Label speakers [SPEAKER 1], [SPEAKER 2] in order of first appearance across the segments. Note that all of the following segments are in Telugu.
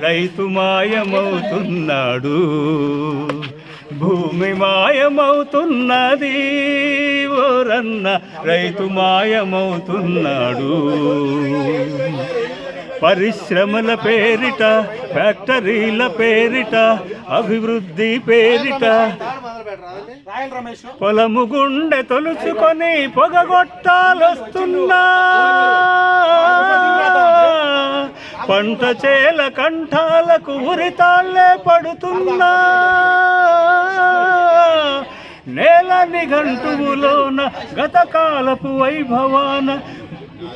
[SPEAKER 1] రైతు మాయమవుతున్నాడు. భూమి మాయమవుతున్నది. ఓరన్న రైతు మాయమవుతున్నాడు. పరిశ్రమల పేరిట ఫ్యాక్టరీల పేరిట అభివృద్ధి పేరిట పొలము గుండె తొలుచుకొని పొగగొట్టాలొస్తున్నా పంట చేల కంఠాలకు ఉరితాళ్ళే పడుతున్నా. నేల నిఘంటువులోన గతకాలపు వైభవాన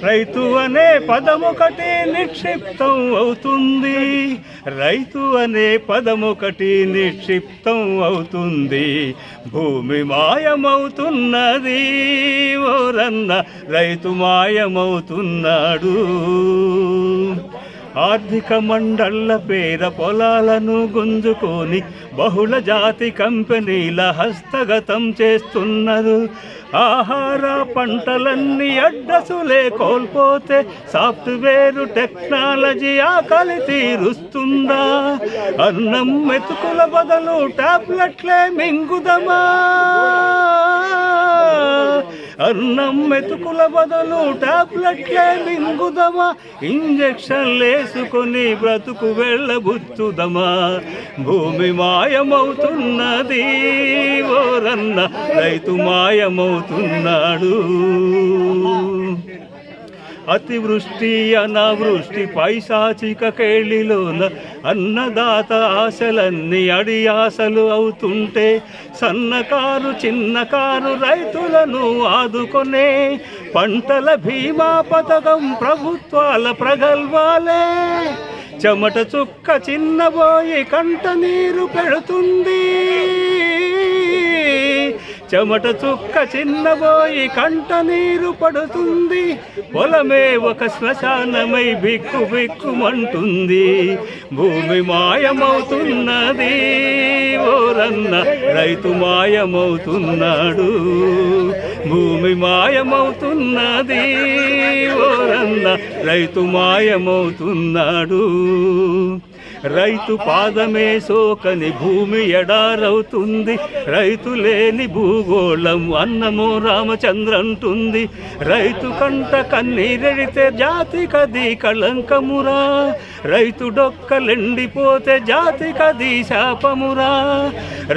[SPEAKER 1] రైతు అనే పదమొకటి నిక్షిప్తం అవుతుంది. రైతు అనే పదమొకటి నిక్షిప్తం అవుతుంది. భూమి మాయమవుతున్నది. ఓరన్న రైతు మాయమవుతున్నాడు. ఆర్థిక మండళ్ళ పేద పొలాలను గుంజుకొని బహుళ జాతి కంపెనీల హస్తగతం చేస్తున్నారు. ఆహార పంటలన్నీ అడ్డసులే కోల్పోతే సాఫ్ట్వేర్ టెక్నాలజీ ఆకలి తీరుస్తుందా? అన్నం మెతుకుల బదులు టాబ్లెట్లే మింగుదమా? అన్నం మెతుకుల బదులు టాబ్లెట్లే మింగుదమా? ఇంజక్షన్లు వేసుకొని బ్రతుకు వెళ్ళబుచ్చుదమా? భూమి మాయమవుతున్నది ఓరన్న రైతు మాయమవుతున్నాడు. అతివృష్టి అనావృష్టి పైశాచిక కేళిలోన అన్నదాత ఆశలన్నీ అడియాసలు అవుతుంటే సన్నకారు చిన్నకారు రైతులను ఆదుకొనే పంటల బీమా పథకం ప్రభుత్వాల ప్రగల్భాలే. చెమట చుక్క చిన్నబోయి కంట నీరు పెడుతుంది. చెమట చుక్క చిన్నబోయి కంట నీరు పడుతుంది. పొలమే ఒక శ్మశానమై బిక్కు బిక్కుమంటుంది. భూమి మాయమవుతున్నది. ఓరన్న రైతు మాయమవుతున్నాడు. భూమి మాయమవుతున్నది. ఓరన్న రైతు మాయమవుతున్నాడు. రైతు పాదమే సోకని భూమి ఎడారవుతుంది. రైతు లేని భూగోళం అన్నమో రామచంద్రంటుంది. రైతు కంట కన్నీరెడితే జాతి కది కళంకమురా. రైతు డొక్కలెండిపోతే జాతి కది శాపమురా.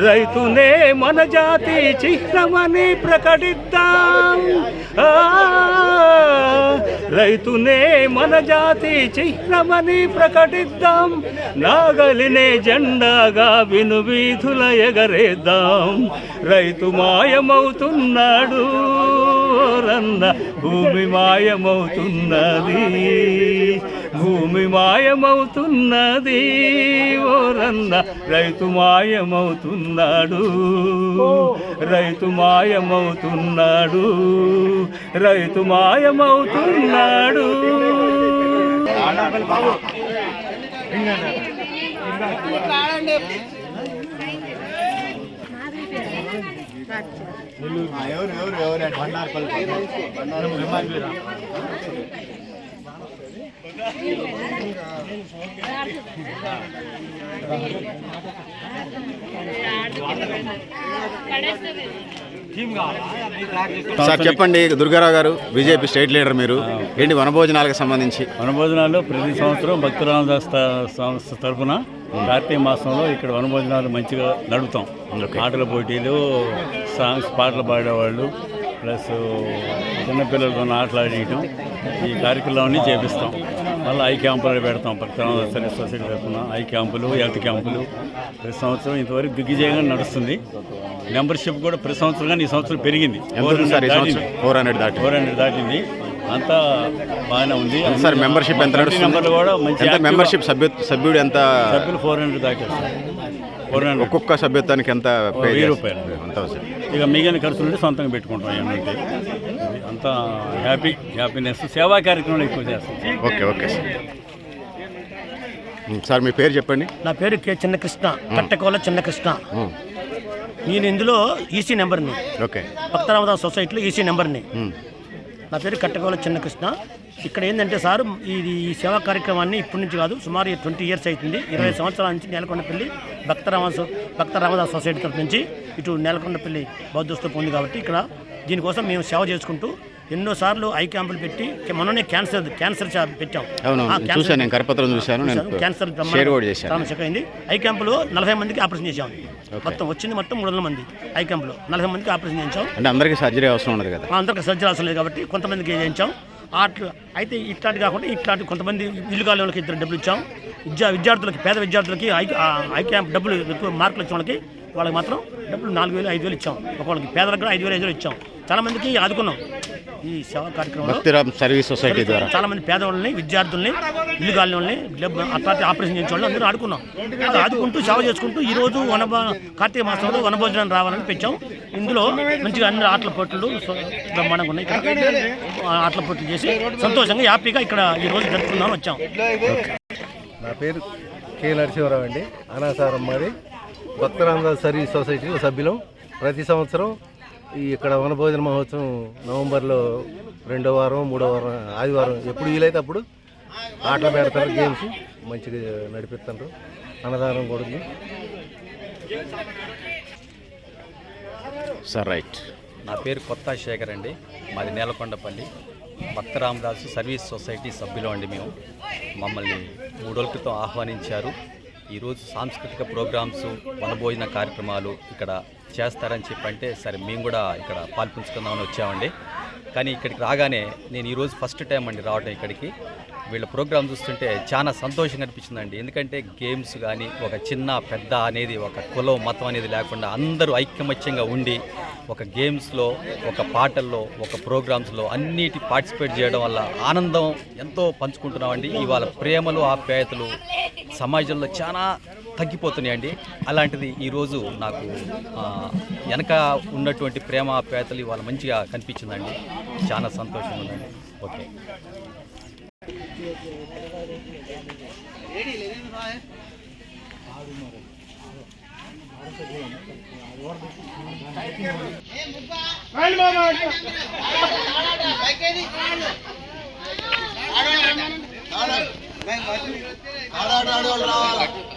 [SPEAKER 1] రైతునే మన జాతి చిహ్నమని ప్రకటిద్దాం. ఆ, రైతునే మన జాతి చిహ్నమని ప్రకటిద్దాం. నాగలినే జెండాగా విను వీధుల ఎగరేద్దాం. రైతు మాయమవుతున్నాడు రన్న భూమి మాయమవుతున్నది. భూమి మాయమవుతున్నది ఓరన్న రైతు మాయమవుతున్నాడు. రైతు మాయమవుతున్నాడు రైతు మాయమవుతున్నాడు.
[SPEAKER 2] ఎవరు ఎవరు ఎవరు బండారు బండార్పల్లి సార్ చెప్పండి దుర్గారావు గారు బీజేపీ స్టేట్ లీడర్ మీరు. ఏంటి వనభోజనాలకు సంబంధించి?
[SPEAKER 1] వనభోజనాలు ప్రతి సంవత్సరం భక్తురామదాస్ త- సంస్థ తరఫున కార్తీక మాసంలో ఇక్కడ వనభోజనాలు మంచిగా నడుపుతాం. ఆటల పోటీలు సాంగ్స్ పాటలు పాడేవాళ్ళు ప్లస్ చిన్నపిల్లలతో ఆటలాడేయటం ఈ కార్యక్రమాన్ని చేపిస్తాం. మళ్ళీ ఐ క్యాంపులు పెడతాం. భక్తురామదాస్ సర్వీస్ సొసైటీ తరఫున ఐ క్యాంపులు హెల్త్ క్యాంపులు. ప్రతి సంవత్సరం ఇంతవరకు దిగ్విజయంగా నడుస్తుంది. మెంబర్షిప్ కూడా ప్రతి సంవత్సరం కానీ ఈ సంవత్సరం పెరిగింది.
[SPEAKER 2] సార్ ఫోర్ హండ్రెడ్ దాటి
[SPEAKER 1] ఫోర్ హండ్రెడ్ దాటింది. అంతా బాగానే ఉంది.
[SPEAKER 2] సార్ మెంబర్షిప్ ఎంత
[SPEAKER 1] నెంబర్లు కూడా మంచి
[SPEAKER 2] మెంబర్షిప్ సభ్యు సభ్యుడు ఎంత
[SPEAKER 1] సభ్యులు ఫోర్ హండ్రెడ్ దాటారు. ఫోర్ హండ్రెడ్
[SPEAKER 2] ఒక్కొక్క సభ్యత్వానికి ఎంత
[SPEAKER 1] వెయ్యి? రూపాయలు.
[SPEAKER 2] అంత అవసరం
[SPEAKER 1] ఇక మిగిలిన ఖర్చులు సొంతంగా పెట్టుకుంటాం ఏమంటే అంతా హ్యాపీ హ్యాపీనెస్. సేవా కార్యక్రమాలు ఎక్కువ చేస్తాం.
[SPEAKER 2] Okay okay sir. మీ పేరు చెప్పండి?
[SPEAKER 3] నా పేరు కె చిన్నకృష్ణ కట్టకోల చిన్నకృష్ణ. నేను ఇందులో ఈసీ నెంబర్ని
[SPEAKER 2] ఓకే.
[SPEAKER 3] భక్తరామదాస్ సొసైటీలో ఈసీ నెంబర్ని. నా పేరు కట్టకోల చిన్నకృష్ణ ఇక్కడ ఏంటంటే సార్ ఇది ఈ సేవా కార్యక్రమాన్ని ఇప్పటి నుంచి కాదు సుమారు ట్వంటీ ఇయర్స్ అవుతుంది ఇరవై సంవత్సరాల నుంచి నేలకొండపల్లి భక్త రామదాస్ భక్త రామదాస్ సొసైటీ తరఫు నుంచి ఇటు నేలకొండపల్లి బౌద్ధస్తూపం ఉంది కాబట్టి ఇక్కడ దీనికోసం మేము సేవ చేసుకుంటూ ఎన్నోసార్లు ఐ క్యాంపులు పెట్టి మొన్ననే క్యాన్సర్ క్యాన్సర్ పెట్టాం. క్యాన్సర్-
[SPEAKER 2] చూశాను నేను కరపత్రం చూశాను
[SPEAKER 3] అయింది ఐ క్యాంపులో నలభై మందికి ఆపరేషన్ చేసాం మొత్తం వచ్చింది మొత్తం మూడు వందల మంది ఐ క్యాంపులో నలభై మందికి ఆపరేషన్ చేయించాం.
[SPEAKER 2] అంటే అందరికీ సర్జరీ అవసరం ఉండదు కదా?
[SPEAKER 3] అందరికి సర్జరీ అవసరం లేదు కాబట్టి కొంతమందికి చేయించాం. అట్లా అయితే ఇట్లాంటి కాకుండా ఇట్లాంటి కొంతమంది ఇల్లు కాని వాళ్ళకి ఇద్దరు డబ్బులు ఇచ్చాం. విద్యా విద్యార్థులకి పేద విద్యార్థులకి ఐ ఐ క్యాంప్ డబ్బులు ఎక్కువ మార్కులు ఇచ్చిన వాళ్ళకి వాళ్ళకి మాత్రం డబ్బులు నాలుగు వేలు ఐదు వేలు ఇచ్చాం. ఒకళ్ళకి పేదలకు కూడా ఐదు వేలు ఐదు వేలు ఇచ్చాం. చాలా మందికి ఆదుకున్నాం. ఈ సేవా కార్యక్రమంలో
[SPEAKER 2] భక్తిరామ్ సర్వీస్ సొసైటీ ద్వారా.
[SPEAKER 3] చాలా మంది పేదవాళ్ళని విద్యార్థుల్ని ఇల్లు కాలిన అట్లాంటి ఆపరేషన్ చేయించే వాళ్ళని అందరూ ఆడుకున్నాం. ఆదుకుంటూ సేవ చేసుకుంటూ ఈ రోజు వనభ కార్తీక మాసంలో వనభోజనం రావాలని పెంచాం. ఇందులో మంచిగా అన్ని ఆటల పోటీలు బ్రహ్మాండంగా ఉన్నాయి. ఇక్కడ ఆటల పోటీలు చేసి సంతోషంగా హ్యాపీగా ఇక్కడ ఈ రోజు జరుపుకుందాం వచ్చాం.
[SPEAKER 4] నా పేరు కే నరసింహరావు అండి. అనాసారం మాది. భక్తరామదాస్ సర్వీస్ సొసైటీలో సభ్యులం. ప్రతి సంవత్సరం ఈ ఇక్కడ వనభోజన మహోత్సవం నవంబర్లో రెండో వారం మూడో వారం ఆదివారం ఎప్పుడు వీలైతే అప్పుడు ఆటలు పెడతారు గేమ్స్ మంచిగా నడిపిస్తారు అన్నదానం కూడా
[SPEAKER 2] సార్ రైట్
[SPEAKER 5] నా పేరు కొత్త శేఖర్ అండి. మాది నేలకొండపల్లి. భక్తరామదాసు సర్వీస్ సొసైటీ సభ్యులు అండి మేము. మమ్మల్ని మూడు రోజుల క్రితం ఆహ్వానించారు. ఈరోజు సాంస్కృతిక ప్రోగ్రామ్స్ వనభోజన కార్యక్రమాలు ఇక్కడ చేస్తారని చెప్పంటే సరే మేము కూడా ఇక్కడ పాల్పంచుకుందామని వచ్చామండి. కానీ ఇక్కడికి రాగానే నేను ఈరోజు ఫస్ట్ టైం అండి రావడం ఇక్కడికి. వీళ్ళ ప్రోగ్రామ్ చూస్తుంటే చాలా సంతోషంగా అనిపించిందండి. ఎందుకంటే గేమ్స్ కానీ ఒక చిన్న పెద్ద అనేది ఒక కులం మతం అనేది లేకుండా అందరూ ఐక్యమత్యంగా ఉండి ఒక గేమ్స్లో ఒక పాటల్లో ఒక ప్రోగ్రామ్స్లో అన్నిటి పార్టిసిపేట్ చేయడం వల్ల ఆనందం ఎంతో పంచుకుంటున్నామండి. ఇవాళ ప్రేమలు ఆప్యాయతలు సమాజంలో చాలా తగ్గిపోతున్నాయండి అలాంటిది ఈరోజు నాకు వెనక ఉన్నటువంటి ప్రేమ ఆప్యాయతలు ఇవాళ మంచిగా కనిపించిందండి చాలా సంతోషంగా ఉందండి ఓకే
[SPEAKER 6] రావాలి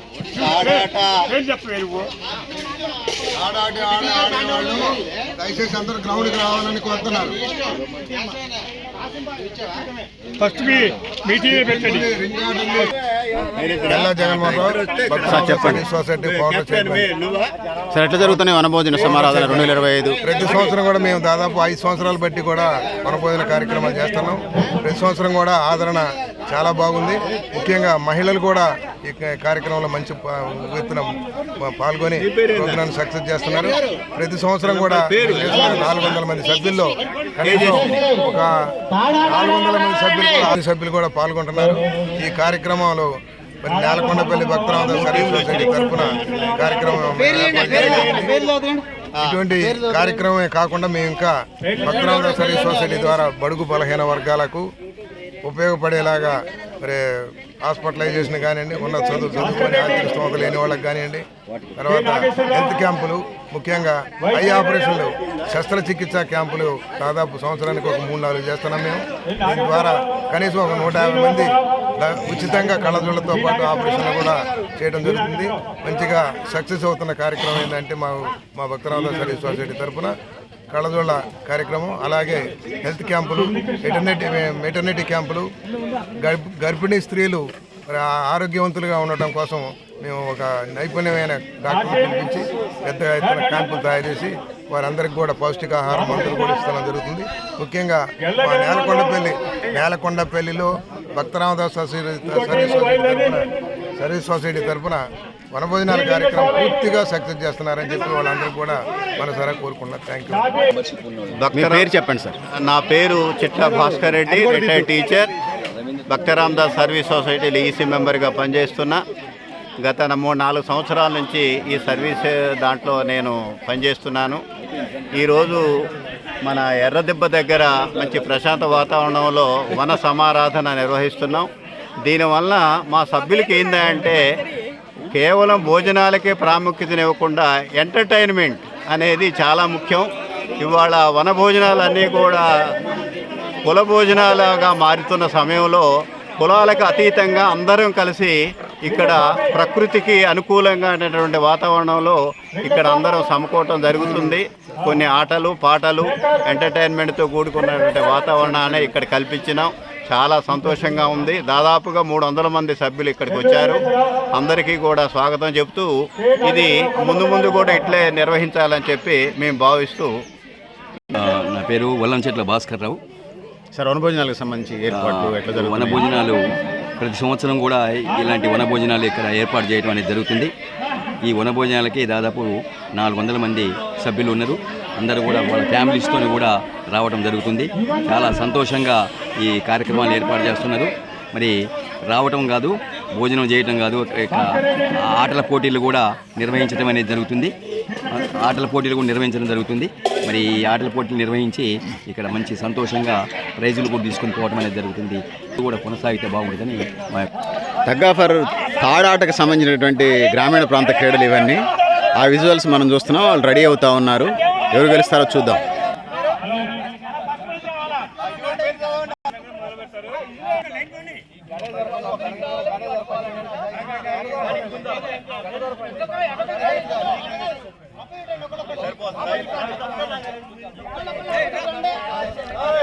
[SPEAKER 6] ఆడ ఆడేవాళ్ళు దయచేసి అందరూ గ్రౌండ్కి రావాలని కోరుతున్నారు. చెప్పండి. Society founder chairman.
[SPEAKER 2] సార్ ఎట్లా జరుగుతున్నాయి వనభోజన సమారాధన రెండు వేల ఇరవై ఐదు?
[SPEAKER 6] ప్రతి సంవత్సరం కూడా మేము దాదాపు ఐదు సంవత్సరాలు బట్టి కూడా వనభోజన కార్యక్రమాలు చేస్తున్నాం. ప్రతి సంవత్సరం కూడా ఆదరణ చాలా బాగుంది. ముఖ్యంగా మహిళలు కూడా ఈ కార్యక్రమంలో మంచి ఎత్తున పాల్గొని ప్రోగ్రాం సక్సెస్ చేస్తున్నారు. ప్రతి సంవత్సరం కూడా నాలుగు వందల మంది సభ్యుల్లో కనీసం ఒక నాలుగు వందల మంది సభ్యులు కూడా సభ్యులు కూడా పాల్గొంటున్నారు. ఈ కార్యక్రమంలో మరి నేలకొండపల్లి భక్తరామ సర్వీస్ సొసైటీ తరఫున కార్యక్రమం ఇటువంటి కార్యక్రమమే కాకుండా మేము ఇంకా భక్తరామ సర్వీస్ సొసైటీ ద్వారా బడుగు బలహీన వర్గాలకు ఉపయోగపడేలాగా మరి హాస్పిటలైజేషన్ కానివ్వండి ఉన్న చదువు చదువుకొని ఆర్థిక స్తోమత లేని వాళ్ళకి కానివ్వండి తర్వాత హెల్త్ క్యాంపులు ముఖ్యంగా ఐ ఆపరేషన్లు శస్త్రచికిత్స క్యాంపులు దాదాపు సంవత్సరానికి ఒక మూడు నాలుగు చేస్తున్నాం మేము. దీని ద్వారా కనీసం ఒక నూట యాభై మంది ఉచితంగా కళ్ళజోళ్ళతో పాటు ఆపరేషన్లు కూడా చేయడం జరుగుతుంది. మంచిగా సక్సెస్ అవుతున్న కార్యక్రమం ఏంటంటే మా మా భక్తరామ సర్వీస్ సొసైటీ తరఫున కళ్ళజోళ్ళ కార్యక్రమం అలాగే హెల్త్ క్యాంపులు మెటర్నిటీ మెటర్నిటీ క్యాంపులు. గర్భిణీ స్త్రీలు ఆరోగ్యవంతులుగా ఉండటం కోసం మేము ఒక నైపుణ్యమైన డాక్టర్ని పిలిపించి పెద్ద ఎత్తున క్యాంపులు తయారు చేసి వారందరికీ కూడా పౌష్టికాహారం మందులు కూడా ఇస్తడం జరుగుతుంది. ముఖ్యంగా మా నేలకొండపల్లి నేలకొండపల్లిలో భక్తరామదాస్ సర్వీస్ సర్వీస్ సొసైటీ తరఫున వనభోజనాల కార్యక్రమం పూర్తిగా సక్సెస్ చేస్తున్నారని చెప్పి వాళ్ళందరూ కూడా మనసారా కోరుకుంటున్నారు. థ్యాంక్ యూ
[SPEAKER 2] పేరు చెప్పండి సార్.
[SPEAKER 7] నా పేరు Chitla Bhaskar Reddy retired teacher Bhakta Ramadas service సొసైటీలో ఈసీ మెంబర్గా పనిచేస్తున్నా. గత మూడు నాలుగు సంవత్సరాల నుంచి ఈ సర్వీస్ దాంట్లో నేను పనిచేస్తున్నాను. ఈరోజు మన ఎర్రదిబ్బ దగ్గర మంచి ప్రశాంత వాతావరణంలో వన సమారాధన నిర్వహిస్తున్నాం. దీనివల్ల మా సభ్యులకి ఏంటంటే కేవలం భోజనాలకే ప్రాముఖ్యతనివ్వకుండా ఎంటర్టైన్మెంట్ అనేది చాలా ముఖ్యం. ఇవాళ వన భోజనాలన్నీ కూడా కుల భోజనాలుగా మారుతున్న సమయంలో కులాలకు అతీతంగా అందరం కలిసి ఇక్కడ ప్రకృతికి అనుకూలంగా అనేటువంటి వాతావరణంలో ఇక్కడ అందరం సమకూటం జరుగుతుంది. కొన్ని ఆటలు పాటలు ఎంటర్టైన్మెంట్తో కూడుకున్నటువంటి వాతావరణాన్ని ఇక్కడ కల్పించినాం. చాలా సంతోషంగా ఉంది. దాదాపుగా మూడు వందల మంది సభ్యులు ఇక్కడికి వచ్చారు. అందరికీ కూడా స్వాగతం చెప్తూ ఇది ముందు ముందు కూడా ఇట్లే నిర్వహించాలని చెప్పి మేము భావిస్తూ
[SPEAKER 8] నా పేరు వల్లంచెట్ల భాస్కర్ రావు.
[SPEAKER 2] సార్ వనభోజనాలకు సంబంధించి ఏర్పాట్లు ఎట్లా
[SPEAKER 8] వన భోజనాలు ప్రతి సంవత్సరం కూడా ఇలాంటి వన భోజనాలు ఇక్కడ ఏర్పాటు చేయడం అనేది జరుగుతుంది. ఈ వన భోజనాలకి దాదాపు నాలుగు వందల మంది సభ్యులు ఉన్నారు. అందరూ కూడా వాళ్ళ ఫ్యామిలీస్తో కూడా రావడం జరుగుతుంది. చాలా సంతోషంగా ఈ కార్యక్రమాలు ఏర్పాటు చేస్తున్నారు. మరి రావటం కాదు భోజనం చేయటం కాదు ఆటల పోటీలు కూడా నిర్వహించడం అనేది జరుగుతుంది. ఆటల పోటీలు కూడా నిర్వహించడం జరుగుతుంది. మరి ఈ ఆటల పోటీలు నిర్వహించి ఇక్కడ మంచి సంతోషంగా ప్రైజులు కూడా తీసుకొని పోవడం అనేది జరుగుతుంది. ఇది కూడా కొనసాగితే బాగుంటుందని మా
[SPEAKER 2] తగ్గాఫర్ తాడాటకు సంబంధించినటువంటి గ్రామీణ ప్రాంత క్రీడలు ఇవన్నీ. ఆ విజువల్స్ మనం చూస్తున్నాం వాళ్ళు రెడీ అవుతూ ఉన్నారు. ఎవరు గెలుస్తారో చూద్దాం.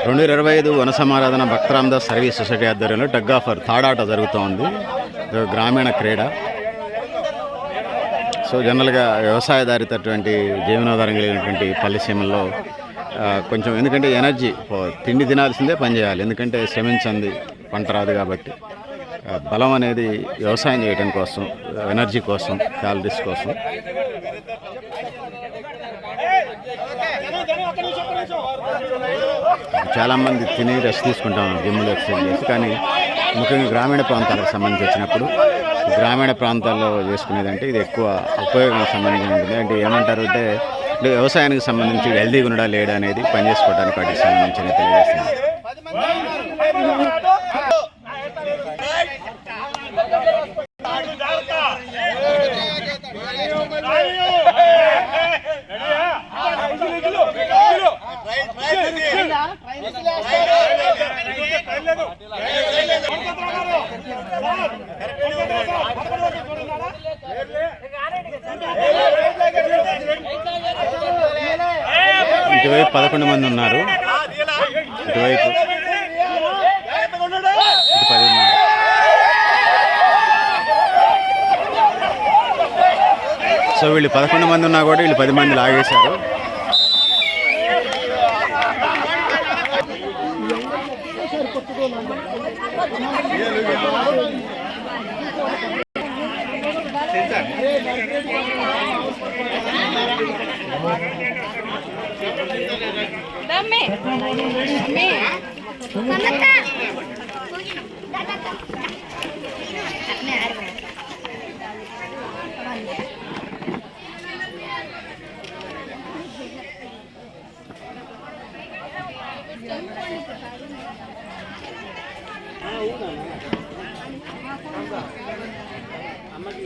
[SPEAKER 2] రెండు వేల ఇరవై ఐదు వన సమారాధన భక్తరామదాస్ సర్వీస్ సొసైటీ ఆధ్వర్యంలో టగ్ ఆఫర్ తాడాట జరుగుతూ ఉంది గ్రామీణ క్రీడ. సో జనరల్గా వ్యవసాయదారితటువంటి జీవనాధారం కలిగినటువంటి పల్లెసీమల్లో కొంచెం ఎందుకంటే ఎనర్జీ తిండి తినాల్సిందే పని చేయాలి. ఎందుకంటే శ్రమించింది పంట రాదు కాబట్టి. బలం అనేది వ్యవసాయం చేయడం కోసం ఎనర్జీ కోసం క్యాలరీస్ కోసం. చాలామంది తిని రెస్ట్ తీసుకుంటాం జిమ్లో ఎక్సర్సైజ్ చేసి కానీ ముఖ్యంగా గ్రామీణ ప్రాంతాలకు సంబంధించి వచ్చినప్పుడు గ్రామీణ ప్రాంతాల్లో చేసుకునేదంటే ఇది ఎక్కువ ఉపయోగం సంబంధించి ఉంటుంది అంటే ఏమంటారు అంటే అంటే వ్యవసాయానికి సంబంధించి హెల్దీగా ఉండడా లేడా అనేది పని చేసుకోవడానికి వాటికి సంబంధించిన తెలియజేస్తుంది ఇటువైపు పదకొండు మంది ఉన్నారు. ఇటువైపు. ఇటు పది ఉన్నారు. సో వీళ్ళు పదకొండు మంది ఉన్నా కూడా వీళ్ళు పది మంది లాగేశారు. Dami. Dami.
[SPEAKER 9] Kanata.
[SPEAKER 2] అమ్మకి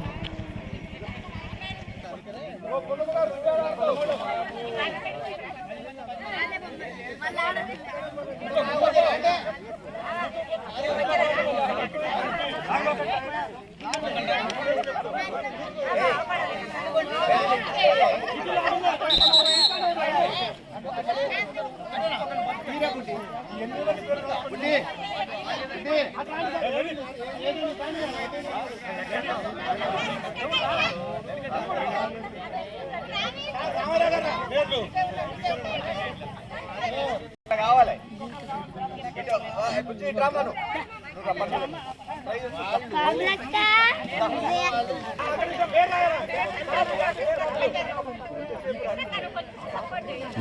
[SPEAKER 2] నువ్వు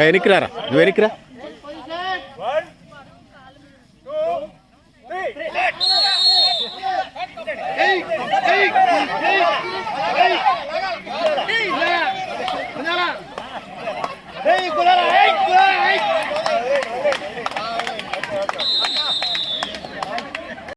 [SPEAKER 2] వెనక్కి రారా నువ్వు వెనక్కి రా ¡Ey,